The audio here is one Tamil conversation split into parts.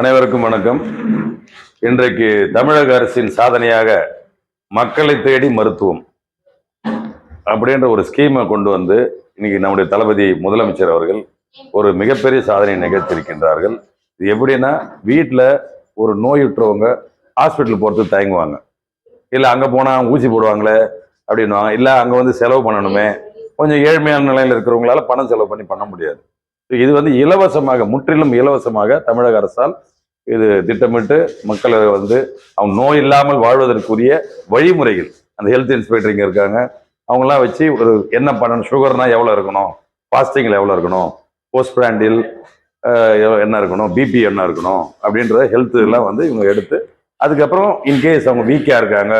அனைவருக்கும் வணக்கம். இன்றைக்கு தமிழக அரசின் சாதனையாக மக்களை தேடி மருத்துவம் அப்படின்ற ஒரு ஸ்கீமை கொண்டு வந்து இன்னைக்கு நம்முடைய தளபதி முதலமைச்சர் அவர்கள் ஒரு மிகப்பெரிய சாதனை நிகழ்த்தியிருக்கின்றார்கள். இது எப்படின்னா வீட்டில் ஒரு நோயுற்றவங்க ஹாஸ்பிட்டல் போகிறதுக்கு தயங்குவாங்க. இல்லை அங்கே போனால் ஊசி போடுவாங்களே அப்படின்னுவாங்க. இல்லை அங்கே வந்து செலவு பண்ணணுமே. கொஞ்சம் ஏழ்மையான நிலையில் இருக்கிறவங்களால பணம் செலவு பண்ணி பண்ண முடியாது. இது வந்து இலவசமாக முற்றிலும் இலவசமாக தமிழக அரசால் இது திட்டமிட்டு மக்களை வந்து அவங்க நோய் இல்லாமல் வாழ்வதற்குரிய வழிமுறைகள். அந்த ஹெல்த் இன்ஸ்பெக்டர் இங்கே இருக்காங்க. அவங்களாம் வச்சு ஒரு என்ன பண்ணணும்? சுகர்னா எவ்வளோ இருக்கணும்? ஃபாஸ்டிங்கில் எவ்வளோ இருக்கணும்? போஸ்ட் பிராண்டில் என்ன இருக்கணும்? பிபி என்ன இருக்கணும்? அப்படின்றத ஹெல்த் எல்லாம் வந்து இவங்க எடுத்து அதுக்கப்புறம் இன்கேஸ் அவங்க வீக்காக இருக்காங்க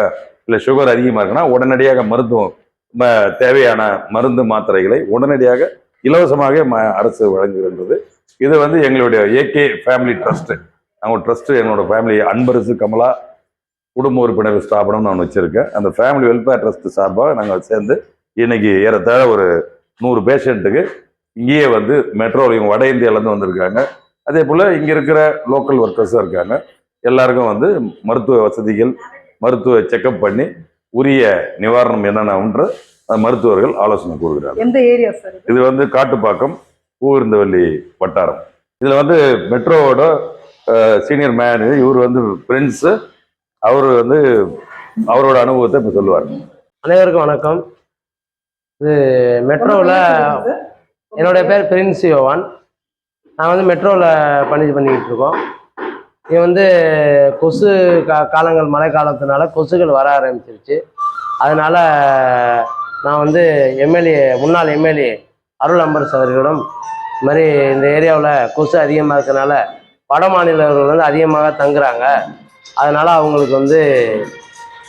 இல்லை சுகர் அதிகமாக இருக்குன்னா உடனடியாக மருத்துவம் ம- தேவையான மருந்து மாத்திரைகளை உடனடியாக இலவசமாக ம அரசு வழங்குகின்றது. இது வந்து எங்களுடைய ஏகே ஃபேமிலி ட்ரஸ்ட்டு நாங்கள் ட்ரஸ்ட்டு என்னோட ஃபேமிலி அன்பரசு கமலா குடும்ப உறுப்பினர் ஸ்தாபனம் நான் வச்சுருக்கேன். அந்த ஃபேமிலி வெல்ஃபேர் ட்ரஸ்ட் சார்பாக நாங்கள் சேர்ந்து இன்னைக்கு ஏறத்தாழ ஒரு நூறு பேஷண்ட்டுக்கு இங்கேயே வந்து மெட்ரோவில் இவங்க வட இந்தியாவிலேருந்து வந்திருக்காங்க. அதே போல் இங்கே இருக்கிற லோக்கல் ஒர்க்கர்ஸும் இருக்காங்க. எல்லாருக்கும் வந்து மருத்துவ வசதிகள் மருத்துவ செக்கப் பண்ணி உரிய நிவாரணம் என்னென்னன்ற மருத்துவர்கள் ஆலோசனை கூறுகிறார்கள். எந்த ஏரியா சார் இது? வந்து காட்டுப்பாக்கம் பூவிருந்தவல்லி வட்டாரம். இதில் வந்து மெட்ரோவோட சீனியர் மேனேஜர் இவர் வந்து பிரின்ஸு அவர் வந்து அவரோட அனுபவத்தை இப்போ சொல்லுவார். அனைவருக்கும் வணக்கம். இது மெட்ரோவில் என்னுடைய பேர் பிரின்ஸ் யோவான். நான் வந்து மெட்ரோவில் பணி பண்ணிக்கிட்டு இருக்கோம். இது வந்து கொசு கா காலங்கள் மழை காலத்தினால கொசுகள் வர ஆரம்பிச்சிருச்சு. அதனால் நான் வந்து எம்எல்ஏ முன்னாள் எம்எல்ஏ அருள் அம்பரஸ் அவர்களிடம் இது மாதிரி இந்த ஏரியாவில் கொசு அதிகமாக இருக்கிறனால வட மாநிலர்கள் வந்து அதிகமாக தங்குறாங்க. அதனால் அவங்களுக்கு வந்து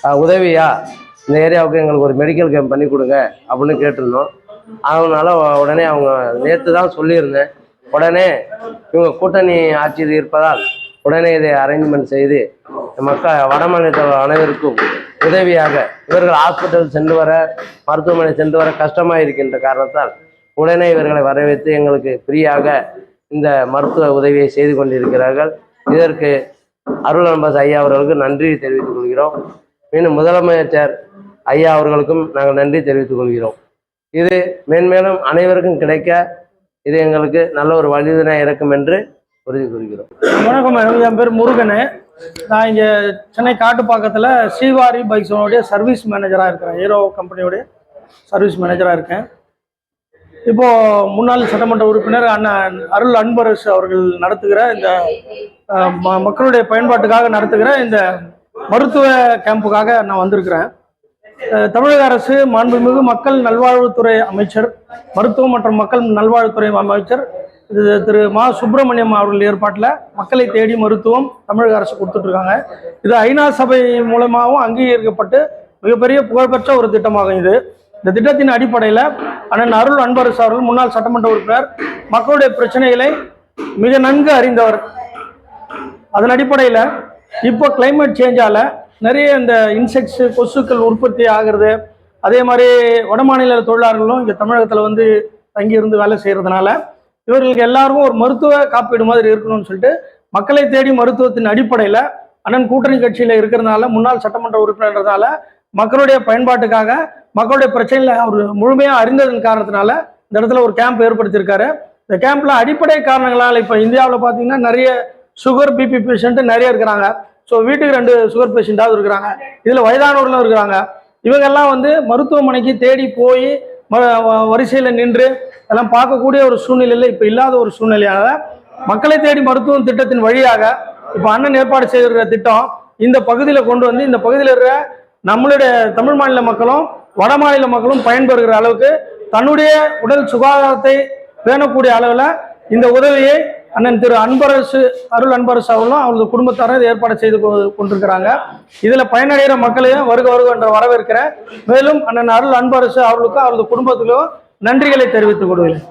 உதவியாக உதவியா இந்த ஏரியாவுக்கு எங்களுக்கு ஒரு மெடிக்கல் கேம்ப் பண்ணி கொடுங்க அப்படின்னு கேட்டிருந்தோம். அதனால் உடனே அவங்க நேற்று தான் சொல்லியிருந்தேன். உடனே இவங்க கூட்டணி ஆட்சியில் இருப்பதால் உடனே இதை அரேஞ்ச்மெண்ட் செய்து மக்கள் வட மாநில அனைவருக்கும் உதவியாக இவர்கள் ஹாஸ்பிட்டல் சென்று வர மருத்துவமனை சென்று வர கஷ்டமாக இருக்கின்ற காரணத்தால் உடனே இவர்களை வரவேற்று எங்களுக்கு ஃப்ரீயாக இந்த மருத்துவ உதவியை செய்து கொண்டிருக்கிறார்கள். இதற்கு அருள் அன்பாஸ் ஐயா அவர்களுக்கு நன்றி தெரிவித்துக் கொள்கிறோம். மீண்டும் முதலமைச்சர் ஐயா அவர்களுக்கும் நாங்கள் நன்றி தெரிவித்துக் கொள்கிறோம். இது மேன்மேலும் அனைவருக்கும் கிடைக்க இது எங்களுக்கு நல்ல ஒரு வழிதனாக இருக்கும் என்று உறுதி கூறுகிறோம். வணக்கம் மேடம் என் பேர் முருகன். நான் இங்கே சென்னை காட்டுப்பாக்கத்தில் ஸ்ரீவாரி பைக்ஸோடைய சர்வீஸ் மேனேஜராக இருக்கிறேன். ஹீரோ கம்பெனியோடைய சர்வீஸ் மேனேஜராக இருக்கேன். இப்போ முன்னாள் சட்டமன்ற உறுப்பினர் அண்ணன் அருள் அன்பரசு அவர்கள் நடத்துகிற இந்த ம- மக்களுடைய பயன்பாட்டுக்காக நடத்துகிற இந்த மருத்துவ கேம்புக்காக நான் வந்திருக்கிறேன். தமிழக அரசு மாண்புமிகு மக்கள் நல்வாழ்வுத்துறை அமைச்சர் மருத்துவம் மற்றும் மக்கள் நல்வாழ்வுத்துறை அமைச்சர் இது திரு மா சுப்பிரமணியம் அவர்கள் ஏற்பாட்டில் மக்களை தேடி மருத்துவம் தமிழக அரசு கொடுத்துட்ருக்காங்க. இது ஐநா சபை மூலமாகவும் அங்கீகரிக்கப்பட்டு மிகப்பெரிய புகழ்பெற்ற ஒரு திட்டமாகும் இது. இந்த திட்டத்தின் அடிப்படையில் அண்ணன் அருள் அன்பரசு அவர்கள் முன்னாள் சட்டமன்ற உறுப்பினர் மக்களுடைய பிரச்சனைகளை மிக நன்கு அறிந்தவர். அதன் அடிப்படையில் இப்போ கிளைமேட் சேஞ்சால் நிறைய இந்த இன்செக்ட்ஸு கொசுக்கள் உற்பத்தி ஆகிறது அதே மாதிரி வடமாநில தொழிலாளர்களும் இங்கே தமிழகத்தில் வந்து தங்கி இருந்து வேலை செய்கிறதுனால இவர்களுக்கு எல்லாருக்கும் ஒரு மருத்துவ காப்பீடு மாதிரி இருக்கணும்னு சொல்லிட்டு மக்களை தேடி மருத்துவத்தின் அடிப்படையில் அண்ணன் கூட்டணி கட்சியில் இருக்கிறதுனால முன்னாள் சட்டமன்ற உறுப்பினர்ன்றதால மக்களுடைய பயன்பாட்டுக்காக மக்களுடைய பிரச்சனையில் அவர் முழுமையாக அறிந்ததன் காரணத்தினால இந்த இடத்துல ஒரு கேம்ப் ஏற்படுத்தியிருக்காரு. இந்த கேம்ப்ல அடிப்படை காரணங்களால் இப்போ இந்தியாவில் பார்த்தீங்கன்னா நிறைய சுகர் பிபி பேஷண்ட்டு நிறைய இருக்கிறாங்க. ஸோ வீட்டுக்கு ரெண்டு சுகர் பேஷண்ட்டாவது இருக்கிறாங்க. இதில் வயதானவர்களும் இருக்கிறாங்க. இவங்கெல்லாம் வந்து மருத்துவமனைக்கு தேடி போய் வரிசையில் நின்று எல்லாம் பார்க்கக்கூடிய ஒரு சூழ்நிலையில் இப்போ இல்லாத ஒரு சூழ்நிலையால மக்களை தேடி மருத்துவம் திட்டத்தின் வழியாக இப்போ அண்ணன் ஏற்பாடு செய்திருக்கிற திட்டம் இந்த பகுதியில் கொண்டு வந்து இந்த பகுதியில் இருக்கிற நம்மளுடைய தமிழ் மாநில மக்களும் வட மாநில மக்களும் பயன்பெறுகிற அளவுக்கு தன்னுடைய உடல் சுகாதாரத்தை பேணக்கூடிய அளவில் இந்த உதவியை அண்ணன் திரு அன்பரசு அருள் அன்பரசு அவர்களும் அவரது குடும்பத்தாரும் இதை ஏற்பாடு செய்து கொண்டிருக்கிறாங்க. இதில் பயனடைகிற மக்களையும் வருக வருக என்ற வரவேற்கிறேன். மேலும் அண்ணன் அருள் அன்பரசு அவர்களுக்கும் அவரது குடும்பத்துக்கும் நன்றிகளை தெரிவித்துக் கொள்கிறேன்.